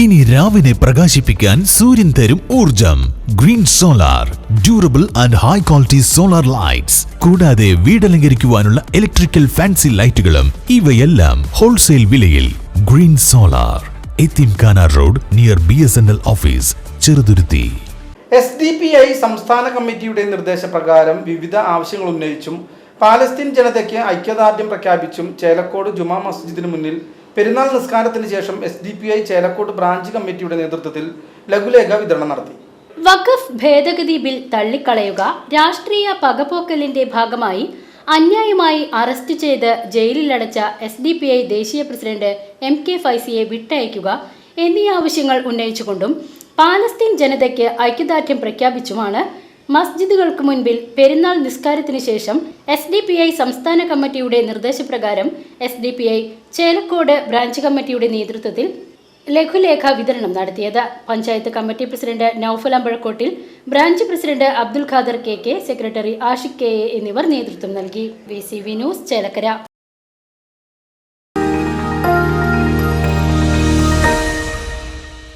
ഇനി രാവിനെ പ്രകാശിപ്പിക്കാൻ സൂര്യൻ തരും ഊർജം green solar durable and high quality solar lights കൂടാതെ വീടലങ്കരിക്കുവാനുള്ള ഇലക്ട്രിക്കൽ ഫാൻസി ലൈറ്റുകളും ഇവയെല്ലാം ഹോൾസെയിൽ വിലയിൽ. Green solar Yatheemkhana road near B S N L office Cheruthuruthy. S D P I സംസ്ഥാന കമ്മിറ്റിയുടെ നിർദ്ദേശപ്രകാരം വിവിധ ആവശ്യങ്ങൾ ഉന്നയിച്ചും പാലസ്തീൻ ജനതയ്ക്ക് ഐക്യദാർഢ്യം പ്രഖ്യാപിച്ചും ചേലക്കോട് ജുമാ മസ്ജിദിന് മുന്നിൽ പെരുന്നാൾ നിസ്കാരത്തിന് ശേഷം S D P I Chelakode branch കമ്മിറ്റിയുടെ നേതൃത്വത്തിൽ ലഘുലേഖ വിതരണം നടത്തി. വഖഫ് ഭേദഗതി ബിൽ തള്ളിക്കളയുക രാഷ്ട്രീയ പകപോക്കലിന്റെ ഭാഗമായി അന്യായമായി അറസ്റ്റ് ചെയ്ത് ജയിലിലടച്ച എസ് ഡി പി ഐ ദേശീയ പ്രസിഡന്റ് എം കെ ഫൈസിയെ വിട്ടയക്കുക എന്നീ ആവശ്യങ്ങൾ ഉന്നയിച്ചുകൊണ്ടും പാലസ്തീൻ ജനതയ്ക്ക് ഐക്യദാർഢ്യം പ്രഖ്യാപിച്ചുമാണ് മസ്ജിദുകൾക്ക് മുൻപിൽ പെരുന്നാൾ നിസ്കാരത്തിന് ശേഷം എസ് ഡി പി ഐ സംസ്ഥാന കമ്മിറ്റിയുടെ നിർദ്ദേശപ്രകാരം S D P I Chelakode branch കമ്മിറ്റിയുടെ നേതൃത്വത്തിൽ ലഘുലേഖ വിതരണം നടത്തിയത്. Panchayat committee president Noufal Ambazhakottil branch president Abdul Khader K K secretary Ashiq K A എന്നിവർ നേതൃത്വം നൽകി. V C V news Chelakkara.